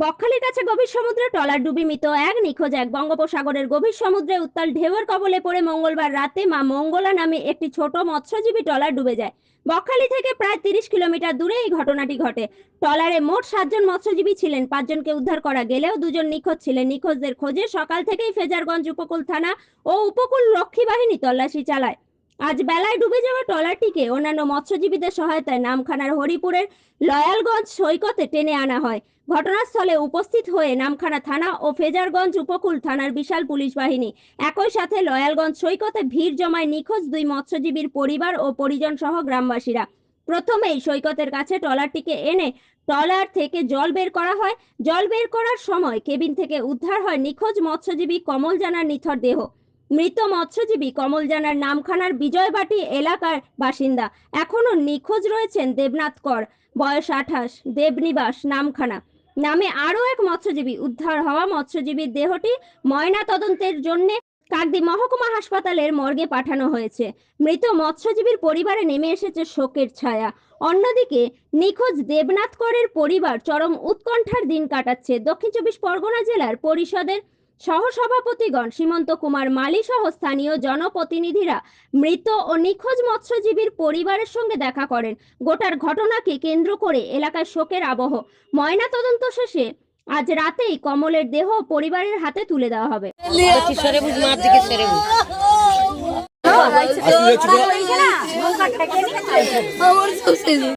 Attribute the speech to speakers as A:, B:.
A: বকখালির কাছে গভীর সমুদ্রে ট্রলার ডুবি মৃত এক নিখোঁজ এক বঙ্গোপসাগরের গভীর সমুদ্রে উত্তাল ঢেউয়ের কবলে পড়ে মঙ্গলবার রাতে মা মঙ্গলা নামে একটি ছোট মৎস্যজীবী ট্রলার ডুবে যায়। বকখালি থেকে প্রায় তিরিশ কিলোমিটার দূরে এই ঘটনাটি ঘটে। ট্রলারে মোট সাতজন মৎস্যজীবী ছিলেন, পাঁচজনকে উদ্ধার করা গেলেও দুজন নিখোঁজ ছিলেন। নিখোঁজদের খোঁজে সকাল থেকেই ফেজারগঞ্জ উপকূল থানা ও উপকূল রক্ষী বাহিনী তল্লাশি চালায়। আজ বেলায় ডুবে যাওয়া ট্রলারটিকে অন্যান্য মৎস্যজীবীদের সহায়তায় নামখানার হরিপুরের লয়ালগঞ্জ সৈকতে টেনে আনা হয়। ঘটনাস্থলে উপস্থিত হয়ে নামখানা থানা ও ফেজারগঞ্জ উপকূল থানার বিশাল পুলিশ বাহিনী একই সাথে লয়ালগঞ্জ সৈকতে ভিড় জমায় নিখোঁজ দুই মৎস্যজীবীর পরিবার ও পরিজন সহ গ্রামবাসীরা। প্রথমেই সৈকতের কাছে ট্রলারটিকে এনে ট্রলার থেকে জল বের করা হয়। জল বের করার সময় কেবিন থেকে উদ্ধার হয় নিখোঁজ মৎস্যজীবী কমল জানার নিথর দেহ। মৃত মৎস্যজীবী কমল জানার নামখানার বিজয়বাটি এলাকার বাসিন্দা। এখনও নিখোঁজ রয়েছেন দেবনাথ কর, বয়স আঠাশ, দেবনিবাস নামখানা। নামে আরও এক মৎস্যজীবী, উদ্ধার হওয়া মৎস্যজীবীর দেহটি ময়না তদন্তের জন্য কাকদি মহকুমা হাসপাতালের মর্গে পাঠানো হয়েছে। মৃত মৎস্যজীবীর পরিবারে নেমে এসেছে শোকের ছায়া। অন্যদিকে নিখোঁজ দেবনাথ করের পরিবার চরম উৎকণ্ঠার দিন কাটাচ্ছে। দক্ষিণ চব্বিশ পরগনা জেলার পরিষদের সহসভাপতিগণ সীমন্ত কুমার মালি সহ স্থানীয় জনপ্রতিনিধিরা মৃত ও নিখোঁজ মৎস্যজীবীর পরিবারের সঙ্গে দেখা করেন। গোটার ঘটনাকে কেন্দ্র করে এলাকায় শোকের আবহ। ময়না তদন্ত শেষে আজ রাতেই কমলের দেহ পরিবারের হাতে তুলে দেওয়া হবে।
B: সরে